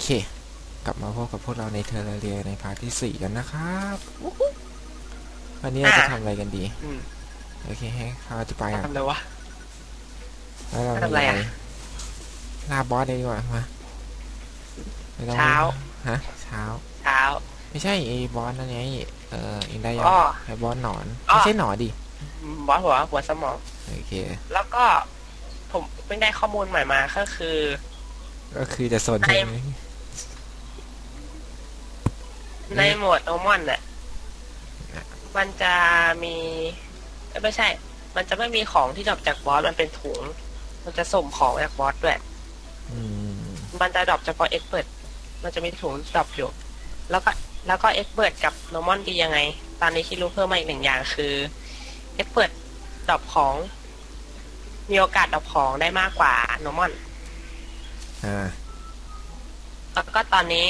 เค กลับมาพบกับพวกเราในเทอร์เรียในพาร์ทที่สี่กันนะครับวันนี้เราจะอะทำอะไรกันดี อืมโอเคให้เขาอธิบายกันทำเลยวะ แล้วเราทำอะไรอะล่าบอสเลยดีกว่ามาไม่ต้องเช้า ฮะ เช้า เช้า ไม่ใช่ไอ้บอสนั่นไงเออเองได้ยังอ้อไอ้บอสหนอนอ้อ ไม่ใช่หนอนดิบอสหัวหัวสมอง โอเค แล้วก็ผมเพิ่งได้ข้อมูลใหม่มาก็คือ ก็คือจะโซนไอ้ใช่ไหมในโหมดโอมอนน่ะอะ มันจะมีเอ้ยไม่ใช่ มันจะไม่มีของที่ดรอปจากบอส มันเป็นถุง มันจะส่งของจากบอสด้วย อืมมันจะดรอปเฉพาะเอ็กเปิดมันจะมีถุงดรอปอยู่ แล้วก็แล้วก็เอ็กเปิดกับโนมอนดียังไง ตอนนี้ที่รู้เพิ่มมาอีกหนึ่งอย่างคือเอ็กเปิดดรอปของ มีโอกาสดรอปของได้มากกว่าโนมอน อ่า แล้วก็ตอนนี้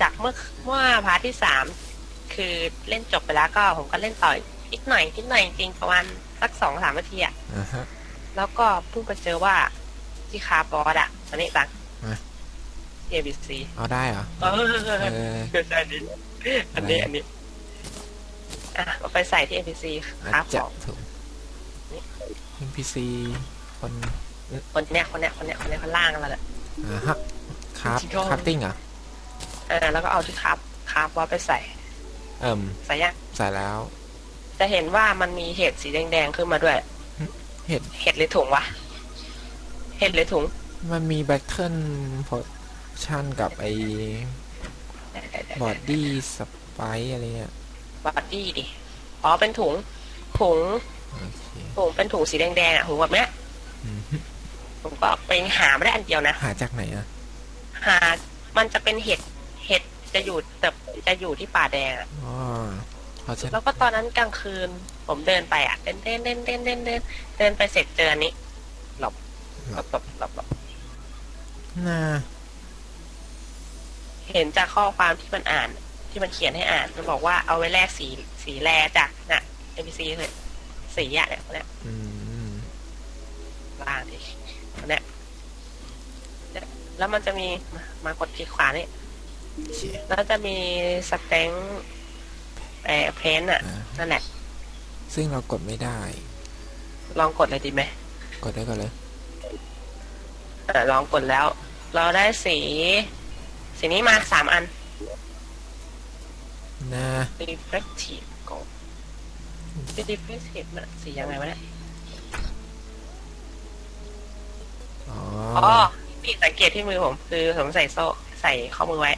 จากเมื่อเมื่อพาร์ทที่สามคือเล่นจบไปแล้วก็ผมก็เล่นต่ออีกหน่อยอีกหน่อยจริงๆประมาณสักสองสามนาทีอะอ่าฮะ แล้วก็เพิ่งไปเจอว่าที่คาร์บอสอะอันนี้ตังอะ เอบีซีเอาได้เหรอ เออเออ อันนี้อันนี้อันนี้อะเอาไปใส่ที่ NPC คราฟขจะองถูก NPC คน คนเนี้ยคนเนี้ยคนเนี้ยคนเนี้ยคนล่างแล้วแหละอ่าฮะคราฟจริงๆก็คราฟติ้งเหรออ่าแล้วก็เอาที่คราฟคราฟบอสไปใส่ เอิ่มใส่ยังใส่แล้ว จะเห็นว่ามันมีเห็ดสีแดงๆขึ้นมาด้วย เห็ดเห็ดหรือถุงวะเห็ดหรือถุง มันมีแบทเทิลพอชั่นกับไอ้บอดดี้สไปอะไรเนี่ยบอดดี้ดิอ๋อเป็นถุงถุงโอเคถุงเป็นถุงสีแดงๆอะถุงแบบเนี้ยอืมผม ก็ไปหาไม่ได้อันเดียวนะ หาจากไหนอะหา มันจะเป็นเห็ด เห็ดจะอยู่แต่จะอยู่ที่ป่าแดงอะอ๋อเพราะฉะนันแล้วก็ตอนนั้นกลางคืน ผมเดินไปอะเดินเดินเดินเดินเดินเดินเดินไปเสร็จเจออันนี้หลบหลบหลบหลบหลบน่าเห็นจากข้อความที่มันอ่าน ที่มันเขียนให้อ่านมันบอกว่าเอาไว้แลกสีสีแลจากน่ะ NPC เลยสีอะเนี่ยคนเนี้ยอืมล่างดิคน เนี้ยเนี่ยแล้วมันจะมีมามากดคลิกขวานี่โอเคแล้วจะมีสเต็งเออเพนอะอ่านั่นแหละ ซึ่งเรากดไม่ได้ ลองกดเลยดีไหม กดได้ก่อนเลยเออลองกดแล้ว เราได้สี สีนี้มาสามอันน่า reflective gold reflective มันสียังไงวะเนี่ย อ๋ออ๋อนี่สังเกตที่มือผม คือผมใส่โซ่ใส่ข้อมือไว้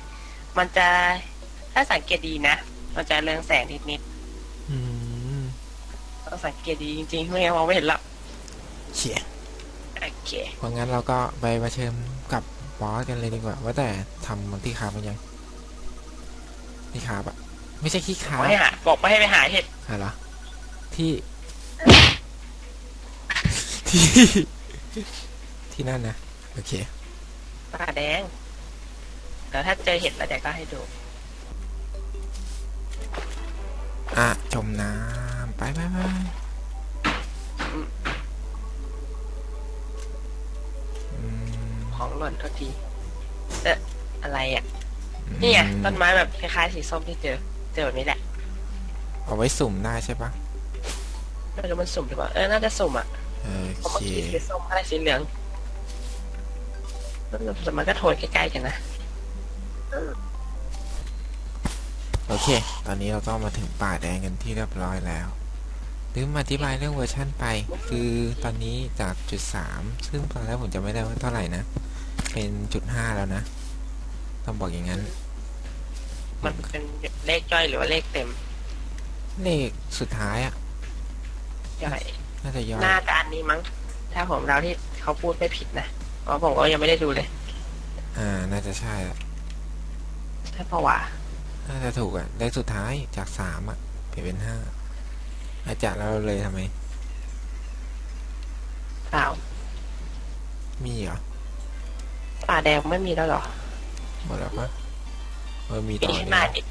มันจะถ้าสังเกตดีนะ มันจะเรืองแสงนิดนิดอืมๆต้องสังเกตดีจริงๆไม่งั้นมองไม่เห็นหรอกเชี่ยโอเคเพราะงั้นเราก็ไปมาเชิญกับบอสกันเลยดีกว่า ว่าแต่ทำมันที่คาบมันยังที่คาบอะไม่ใช่ที่คาบอกให้หาบอกไปให้ไปหาเห็ดอะไรเหรอที่ที่ ที่นั่นนะโอเคปลาแดงเดี๋ยวถ้าเจอเห็ดแล้วเดี๋ยวก็ให้ดูอะจมน้ำไปไปไปอืมของหล่นเท่าทีเอ๊ะอะไรอะนี่ไงต้นไม้แบบคล้ายๆสีส้มที่เจอ เจอแบบนี้แหละ เอาไว้สุ่มได้ใช่ปะไม่รู้มันสุ่มหรือเปล่าเออน่าจะสุ่มอะโอเพราะเคเมื่อกี้สีส้มอะไรสีเหลือง แต่มันก็โทนใกล้ๆกันนะ โอเค ตอนนี้เราก็มาถึงป่าแดงกันที่เรียบร้อยแล้วลืมอธิบายเรื่องเวอร์ชั่นไป คือตอนนี้จากจุดสามซึ่งตอนแรกผมจะไม่ได้ว่าเท่าไหร่นะ เป็นจุดห้าแล้วนะ ต้องบอกอย่างนั้น มันเป็นเลขย่อยหรือว่าเลขเต็ม เลขสุดท้ายอะย่อยน่าจะย่อยน่าจะอันนี้มั้ง ถ้าผมเราที่เขาพูดไม่ผิดนะ เพราะผมก็ยังไม่ได้ดูเลย อ่า น่าจะใช่ละถ้าเพราะว่าน่าจะถูกอะเลขสุดท้ายจากสามอะเปลี่ยนเป็นห้าอาจารย์เราเลยทำไม เปล่ามีเหรอป่าแดงไม่มีแล้วเหรอหมดแล้วปะเออมีมีต่อให้เนี่มายอีก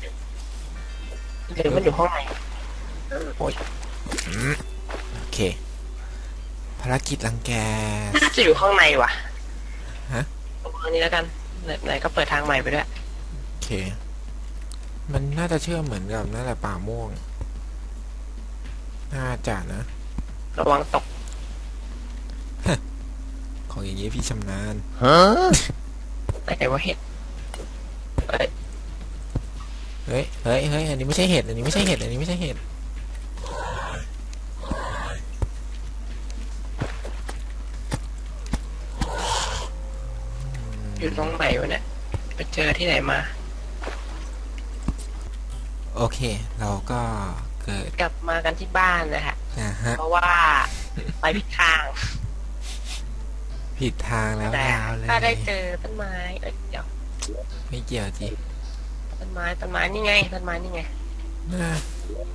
หรือมันอยู่ห้องไหนอืมโอเค ภารกิจรังแก น่าจะอยู่ห้องในว่ะ ฮะตรงนี้แล้วกันไหนก็เปิดทางใหม่ไปด้วย โอเค มันน่าจะเชื่อมเหมือนกับนั่นแหละป่าม่วง น่าจะนะ ระวังตก ของอย่างนี้พี่ชำนาญ ไหนว่าเห็ดเอ้ยเฮ้ยเฮ้ยเฮ้ยอันนี้ไม่ใช่เห็ด อันนี้ไม่ใช่เห็ด อันนี้ไม่ใช่เห็ด อยู่ตรงไหนวะเนี่ยไปเจอที่ไหนมา โอเค เราก็เกิดกลับมากันที่บ้านนะฮะนะฮะเพราะว่าไปผิดทาง ผิดทางแล้วแต่ยาวเลยถ้าได้เจอต้นไม้เอ้ยเดี๋ยวไม่เกี่ยวจีต้นไม้ต้นไม้นี่ไงต้นไม้นี่ไงน่า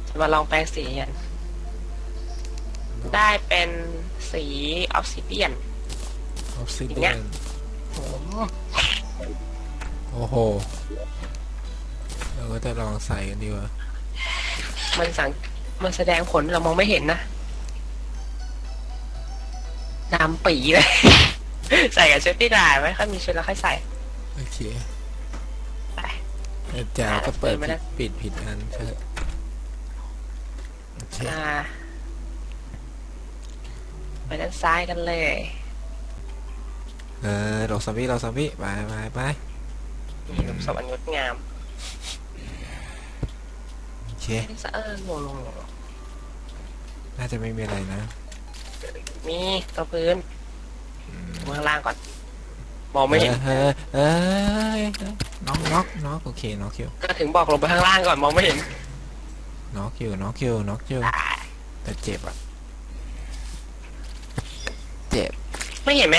จะมาลองแปลงสีกันได้เป็นสีออฟซิเดียนออฟซิอย่างเดีเงี้ยยน โอ้โห เราก็จะลองใส่กันดีกว่า มันสังมันแสดงผลเรามองไม่เห็นนะดำปีเลย ใส่กับชุดที่ได้ไหมค่อยมีชุดแล้วค่อยใส่ โอเคไปอาจารย์ก็เปิดเปิดไม่ผิได้ดปิดผิดอันเถอะโอเคอ่าไปด้านซ้ายกันเลย เออหลบซอมบี้หลบซอมบี้ไปไปไปมีรูปสวรรค์งดงามโอเคสะเอิญลงลงลงน่าจะไม่มีอะไรนะ มีตัวพื้นวางล่างก่อนมองไม่เห็นเออเออเอยน็อกน็อกน็อกโอเคน็อกคิวก็ถึงบอกลงไปข้างล่างก่อนมองไม่เห็นน็อกคิวน็อกคิวน็อกคิวตายแต่เจ็บอะ เจ็บ ไม่เห็นไหม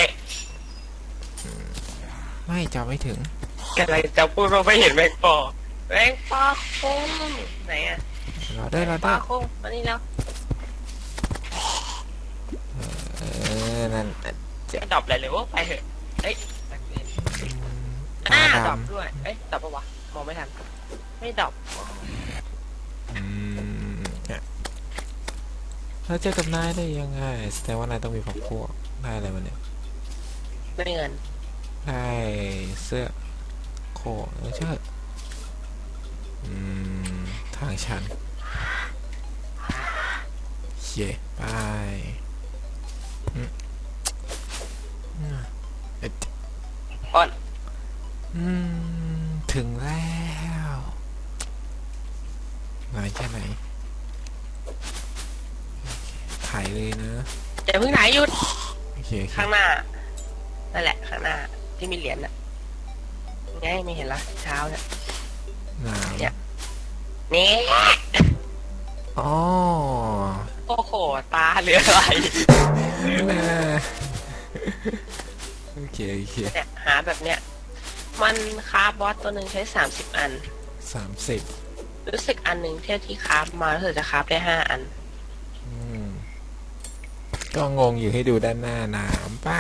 ไม่จะไม่ถึงกำลังจะพูดว่าไม่เห็นแมงปอแมงปอคุ้งไหนอะเราได้เราปอได้คุ้งมานี่แล้วเออนั่นไม่ดรอปอะไรเลยว่าไปเถอะเฮ้ยตักเรียนตาอ่าดดรอปด้วย เอ้ยดรอปปะวะมองไม่ทันไม่ดรอปำอืมเนี่ยเราเจอกับนายได้ยังไงแสดงว่านายต้องมีพวกพวกได้อะไรมาเนี่ยไม่เงิน ได้เสื้อโคเออเชื่ออืมทางชันเย่ไปอืมอืมเอ็ดก่อนอืมถึงแล้วนานแค่ไหนถ่ายเลยนะอย่าเพิ่งไหนหยุดโอเคโอเคข้างหน้า นั่นแหละ ข้างหน้า ที่มีเหรียญน่ะไงไม่เห็นละเช้าเนี่ยหนาวเนี่ยนี่อ๋อโอ้โหตาเหลืออะไรน่าโอเคโอเคเนี่ยหาแบบเนี้ยมันคราฟบอสตัวหนึ่งใช้สามสิบอันสามสิบรู้สึกอันหนึ่งเที่ยวที่คราฟมารู้สึกจะคราฟได้ห้าอันอืมก็งงอยู่ให้ดูด้านหน้าหนามป้า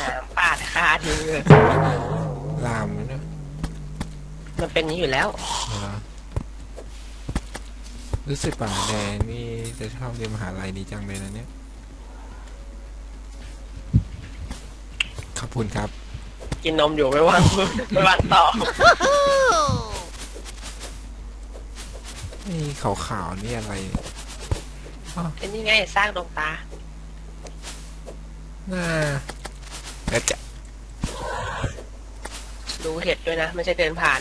น้ำปาดคาทิ้งเลยลามมันนะมันเป็นอย่างนี้อยู่แล้ว เหรอรู้สึกป่าแดงนี่จะชอบเรียนมหาลัยนี้จังเลยนะเนี่ย ขอบคุณครับ กินนมอยู่ไม่ว่างพูดไม่ว่างต่อนี่ขาวๆนี่อะไรเนี่ยอ้าวเป็นยังไงสร้างดวงตาห น้าแล้วจะดูเห็ดด้วยนะ ไม่ใช่เดินผ่าน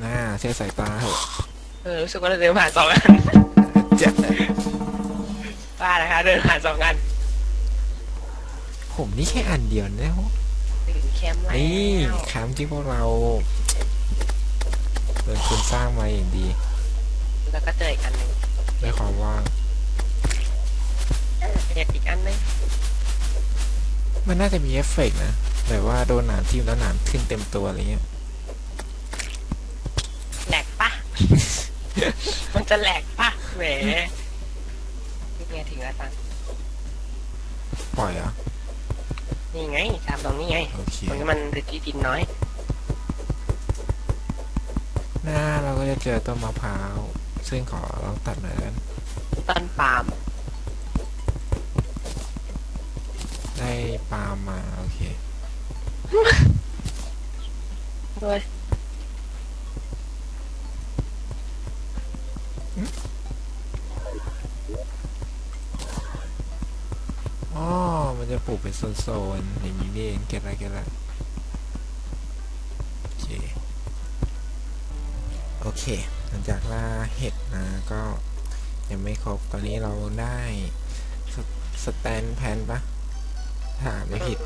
หน้าเชื่อสายตาเหอะเออ รู้สึกว่าเราเดินผ่านสองอันจะบ้านะคะ เดินผ่านสองอันผมนี่แค่อันเดียวนะถึงแคมป์แล้วนี่แคมป์ที่พวกเราเป็นคนสร้างมาอย่างดีแล้วก็เจออีกอันหนึ่งด้วยความว่างเห็ดอีกอันหนึง มันน่าจะมีเอฟเฟกต์นะแบบว่าโดนหนามทิ่มแล้วหนามขึ้นเต็มตัวอะไรเงี้ยแหลกปะ มันจะแหลกปะแหมนี่ไงถึงแล้วตังปล่อยเหรอะนี่ไงตามตรงนี้ไง โอเคตรงนี้มันพื้นที่ดินน้อย หน้าเราก็จะเจอต้นมะพร้าว ซึ่งขอลองตัดหน่อยกันต้นปาล์ม ได้ปาล์มมา โอเค ด้วยอ๋อ มันจะปลูกเป็นโซนๆอย่างนี้นี่เองเก็ตละเก็ตละโอเค โอเค หลังจากล่าเห็ดมาก็ยังไม่ครบ ตอนนี้เราได้สสแตนแพนปะ ถ้าไม่ผิด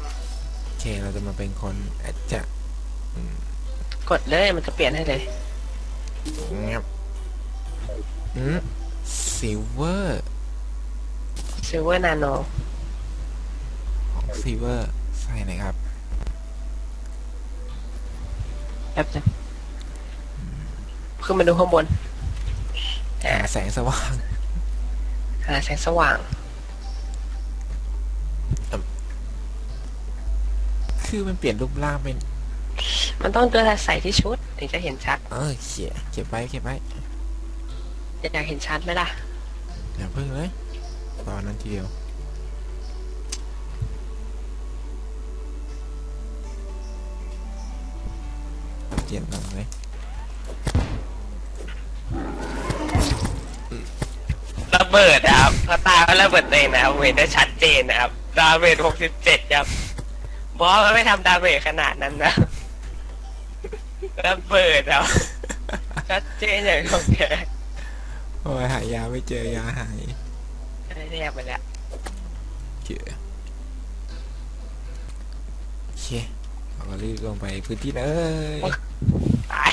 โอเคเราจะมาเป็นคนอาจจะอืมกดเลยมันจะเปลี่ยนให้เลยงับอืมซิลเวอร์ Silver Nano ของซิลเวอร์ใส่หน่อยครับแป๊บนึงขึ้นมาดูข้างบน หาแสงสว่าง หาแสงสว่าง คือมันเปลี่ยนรูปร่างเป็นมันต้องเจอใส่ที่ชุดถึงจะเห็นชัด เออเขียเก็บไว้เก็บไว้อยากเห็นชัดไหมล่ะอย่าเพิ่งเลยตอนนั้นทีเดียวเปลี่ยนลงเลยระเบิดนะครับพอตาก็ระเบิดตัวเองนะครับเห็นได้ชัดเจนนะครับดาเมจ67ครับ บอสมันไม่ทำดาเมจขนาดนั้นนะระเบิดครับชัดเจนอย่างของแกโอ้ยหายาไม่เจอยาหายได้แนบไปแล้วเจอโอเคเราก็รีบลงไปพื้นที่นะเอ้ยตาย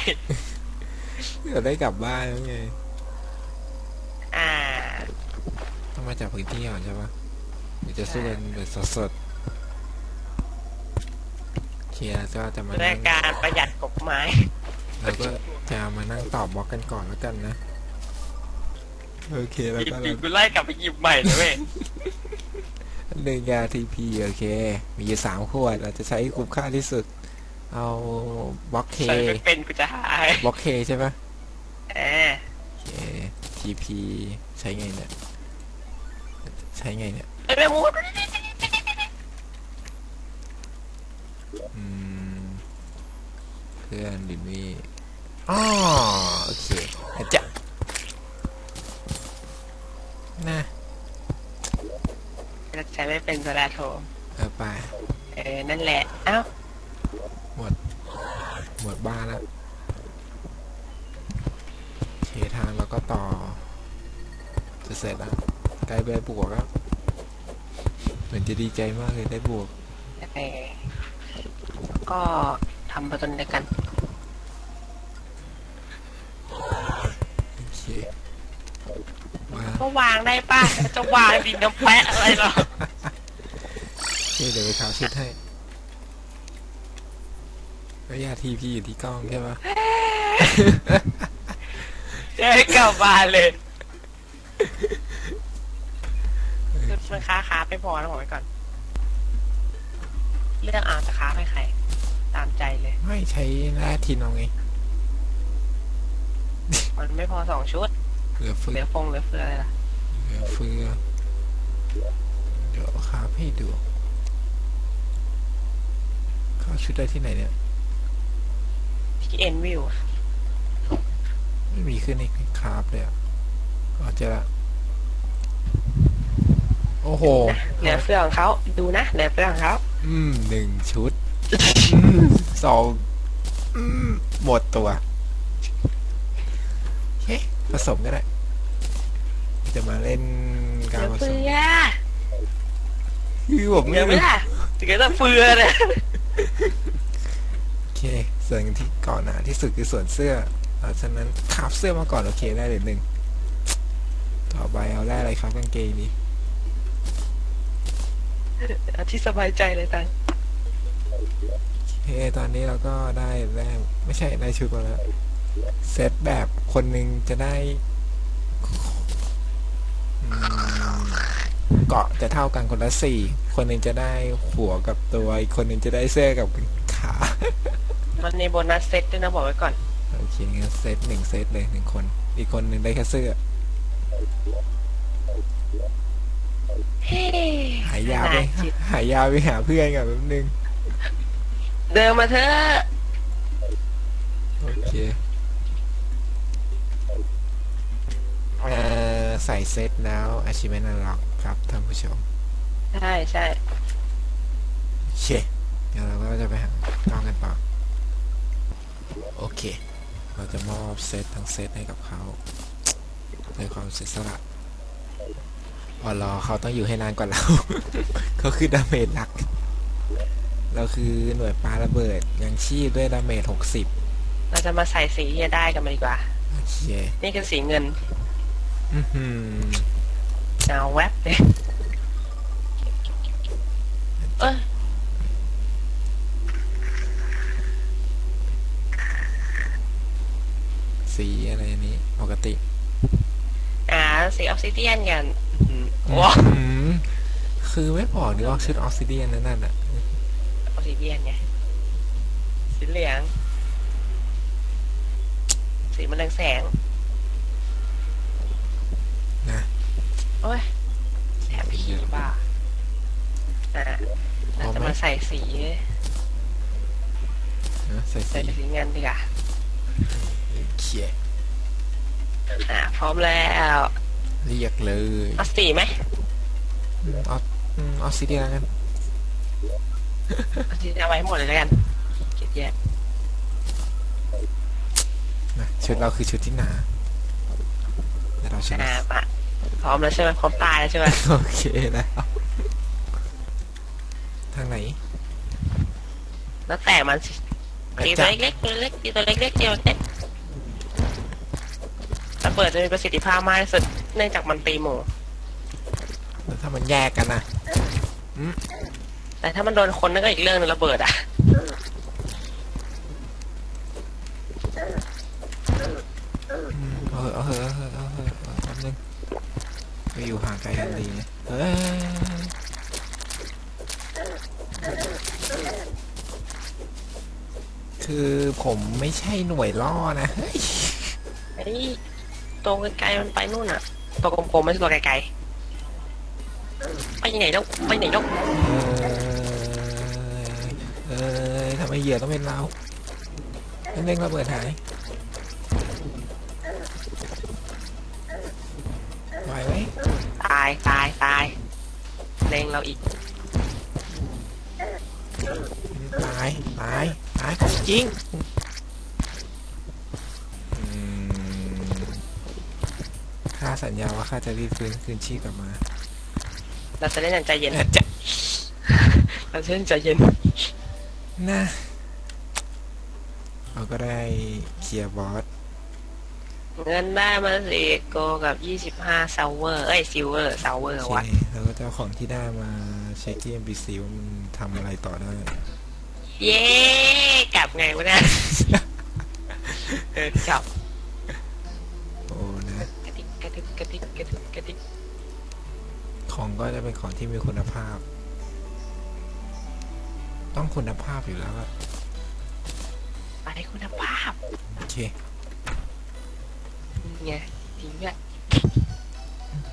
เราได้กลับบ้านแล้วไงอ่าต้องมาจากพื้นที่ก่อนใช่ปะเดี๋ยวจะสู้กันแบบสดๆ เคลียร์ก็จะมาด้วยนั่งการประหยัดกบไม้แล้วก็จะมานั่งตอบบล็อกกันก่อนแล้วกันนะ โอเคแล้วก็จเราริงๆกูไล่กลับไปหยิบใหม่เลยเว้ย หนึ่งยาทีพีโอเค มีอยู่สามขวดเราจะใช้ให้คุ้มค่าที่สุด เอาบล็อกเคใส่ไม่เป็นกูจะหายบล็อกเคใช่ปะเออโอเคทีพีใช้ไงเนี่ย ใช้ไงเนี่ย ไอ้แม่มูด อืมเพื่อนดิมี่ อ๋อโอเคอาจจะนะใช้ไม่เป็นโซดาโทเอาไปเออ นั่นแหละ เอ้า หมด หมดบ้านแล้วโอเคทางเราก็ต่อ จะเสร็จแล้วใกล้ไปบวกแล้ว เหมือนจะดีใจมากเลยได้บวกเออก็ทำประตูเดียวกัน โอเคมา ก็วางได้ป่ะจะวางดินน้ำแปะอะไรหรอโอเคเดี๋ยวไปข่าวชุดให้ก็ยาทีพีอยู่ที่กล้องใช่ปะจะให้กลับบ้านเลยคือมันค้าค้าไปพอนะบอกไว้ก่อน เรื่องเอาจะค้าให้ใคร ตามใจเลย ไม่ใช้หน้าทีนเอาไง มันไม่พอสองชุด เหลือเฟืเหลืออฟงเหลือเฟืออะไรล่ะเหลือเฟือเดี๋ยวคาให้ดูเข้าชุดได้ที่ไหนเนี่ย ที่เอ็นวิวไม่มีขึ้นในคราฟเลยอะอ๋อเจอละ โอ้โห เหลือเฟือของเขาดูนะเหลือเฟือของเขาอืมหนึ่งชุดอืมสองอืมหมดตัวเฮ้ ผสมก็ได้ จะมาเล่นเหการลือผสเฟืมอคือผมเหไม่ลือไหมรู้ล่ะถึงจะเฟือเนี่ยโอเค ส่วนที่ก่อนหนาที่สุดคือส่วนเสื้อเพราะฉะนั้นคราฟเสื้อมาก่อนโอเคได้เลยหนึ่งต่อไปเอาได้อะไรครับกางเกงดี เอาที่สบายใจเลยตังโอเคตอนนี้เราก็ได้แรกไม่ใช่ได้ชุดมาแล้ว เซตแบบคนหนึ่งจะได้อืมเกาะจะเท่ากันคนละสี่ คนหนึ่งจะได้หัวกับตัวอีกคนหนึ่งจะได้เสื้อกับขา มันในโบนัสเซตด้วยนะบอกไว้ก่อนโอเคงั้นเซตหนึ่งเซตเลยหนึ่งคน อีกคนหนึ่งได้แค่เสื้อเฮ้หายาไปขนาดจิตหายาไปหาเพื่อนกันแป๊บนึง เดินมาเถอะเอ่อ ใส่เซตแล้ว achievement unlock ครับท่านผู้ชม ใช่ใช่โอเคเดี๋ยวเราก็จะไปหากล้องกันต่อโอเค เราจะมอบเซตทั้งเซตให้กับเขาในความเสียสละพอรอเขาต้องอยู่ให้นานกว่าเรา เขาคือดาเมจหลัก เราคือหน่วยปาระเบิดยังชีพด้วยดาเมจหกสิบเราจะมาใส่สีที่จะได้กันมาดีกว่า โอเค นี่คือสีเงิน อื้อหือเอาแวบเลยเอ้ยสีอะไรอันนี้ ปกติอ่าสีออฟซิเดียนกันอืมว้าอื้อหือคือไม่บอกนี่ว่าชุดออ s ซิเดียนนั่นน่ะออฟซิเดียนไงสีเหลือง สีมันเรืองแสง นะ โอ้ยแอบผีบ้าอ่าเราจะมาใส่สีนะใส่ใส่สีสีเงินดีกว่าเขียอ่าพร้อมแล้วเรียกเลยเอาสีไหมอืมเอาอืมเอาสีเดียวกันเอาสีเอาไว้ให้หมดเลยแล้วกันเกลียดแยะนะชุดเราคือชุดที่หนาแต่เราชุดอ่ามาพ ร้อมแล้วใช่ไหมพร้อมตายแล้วใช่ไหมโอเคแล้วทางไหนแล้วแต่มันสิอาตีจตัวจะเล็กๆตัวเล็กตีตัวเล็กๆเดียวเต็มระเบิดจะมีประสิทธิภาพมากที่สุดเนื่องจากมันตีหมู่แล้วถ้ามันแยกกันนะแต่ถ้ามันโดนคนนั่นก็อีกเรื่องหนึงระเบิดอะ อืมเอาเหอะเอาเหอะเอาเหอะเอาเหอะเอาแป๊บนึง ไปอยู่ห่างไกลกันดีไงเฮ้ยคือผมไม่ใช่หน่วยล่อนะเฮ้ยไอ้ตัวไกลๆมันไปนู่นอะ ตัวกลมๆไม่ใช่ตัวไกลๆไปไหนแล้วไปไหนแล้วเออเออทำไมเหยื่อต้องเป็นเราเร่งระเบิดหายายตายตายเล็งเราอีกตายตายตายของจริงอืมข้าสัญญาว่าข้าจะรีบฟื้นคืนชีพกลับมา เราจะเล่นอย่างใจเย็นอาจจะเราจะเล่นใจเย็นนะเราก็ได้เคลียร์บอส เงินได้มาสิโกกับยี่สิบห้าซาวเวอร์เอ้ยซิลเวอร์ซาวเวอร์โอวะเคแล้วก็จะเอาของที่ได้มาเช็คที่ NPC ว่ามันทำอะไรต่อได้ เย้กลับไงวะเนี่ยเออกลับโอ้นะ กระดิกกระดิกกระดิกกระดิกกระดิกของก็จะเป็นของที่มีคุณภาพ ต้องคุณภาพอยู่แล้วอะไปคุณภาพ โอเคนี่ ไงจริงด้วย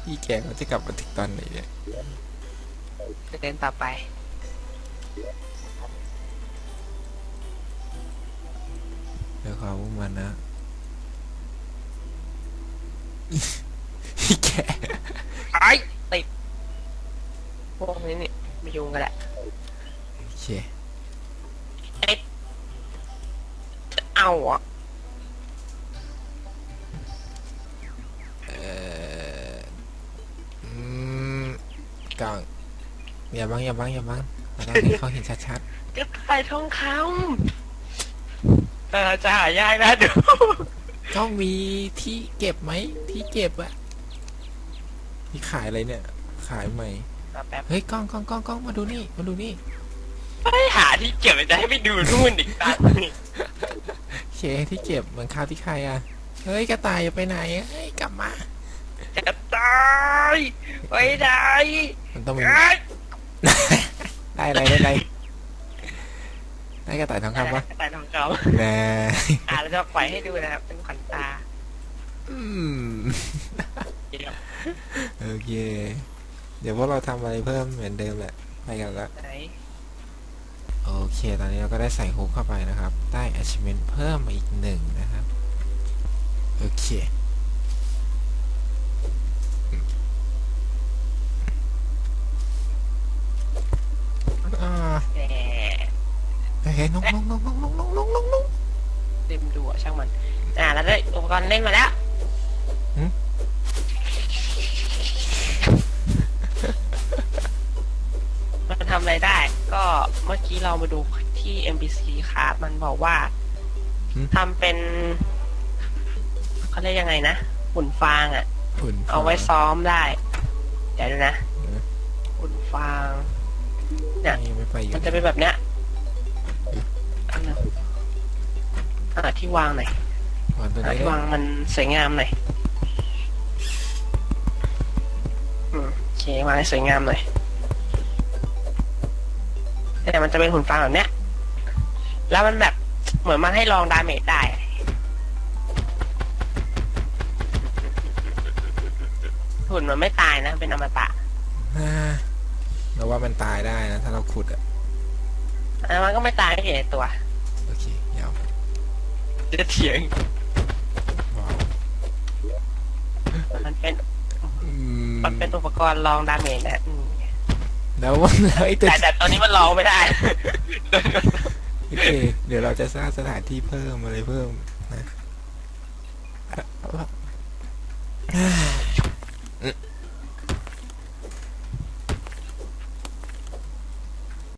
พี่แกก็จะกลับมาถึงตอนไหนเนี่ยจะเดินต่อไปเดี๋ยวเขาพุ่งมันนะพี่แกไอ้ติดพวกนี้นี่ไม่ยุ่งกันแหละโอเคจะเอาเหรอะ ก่อนอย่าบังอย่าบังอย่าบังเราต้องให้เขาเห็นชัดกระต่ายทองคำแต่เราจะหายากนะดูๆต้องมีที่เก็บไหมที่เก็บอะที่ขายอะไรเนี่ย ขายใหม่มาแป๊บเฮ้ยกล้องกล้องกล้องกล้องมาดูนี่มาดูนี่ไม่หาที่เก็บจะให้ไปดูนู่นอีกตั้งโอเคที่เก็บเหมือนคราวที่ใครอะเฮ้ยกระต่ายอย่าไปไหนอะเฮ้ยกลับมาจะตายไปไหนมัน ต้องมีเอ้ยได้อะไรได้อะไรได้กระต่ายทองคำปะกระต่ายทองคแน่ำอ่าเราจะปล่อยให้ดูนะครับ เป็นขวัญตาอืมเดี๋ยวโอเค เดี๋ยวพวกเราทำอะไรเพิ่มเหมือนเดิมแหละ ไปกันละไหนโอเค ตอนนี้เราก็ได้ใส่ฮุกเข้าไปนะครับ ได้ achievement เพิ่มมาอีกหนึ่งนะครับ โอเคอ่า แหม เฮ้ยน้องน้องน้องน้องน้องน้องน้องน้องน้องเต็มดูอะช่างมัน อ่าแล้วได้อุปกรณ์เล่นมาแล้วหึมันทำอะไรได้ ก็เมื่อกี้เรามาดูที่ MBC ครับมันบอกว่าทำเป็นเขาเรียกยังไงนะหุ่นฟางอะฝุ่นเอาไว้ซ้อมได้ เดี๋ยวดูนะเออหุ่นฟางเนี่ยนี่ไม่ไปอยู่มันจะเป็นแบบเนี้ย ที่วางหน่อยวางตัวอ่านี้ที่ได้วางมันสวยงามหน่อยอืมโอเควางให้สวยงามหน่อยแต่มันจะเป็นหุ่นฟางแบบเนี้ย แล้วมันแบบเหมือนมันให้ลองดาเมจได้ หุ่นมันไม่ตายนะ เป็นอมตะอ่าเราว่ามันตายได้นะ ถ้าเราขุดอะแล้วมันก็ไม่ตายไม่เห็นตัวโอเคเดี๋ยว จะเถียงว้าวมันเป็นอืมมันเป็นอุปกรณ์ลองดาเมจนะอืมแล้วแล้วไอ้ตัวแต่แต่ตอนนี้มันลองไม่ได้โอเคเดี๋ยวเราจะสร้างสถานที่เพิ่มอะไรเพิ่มนะ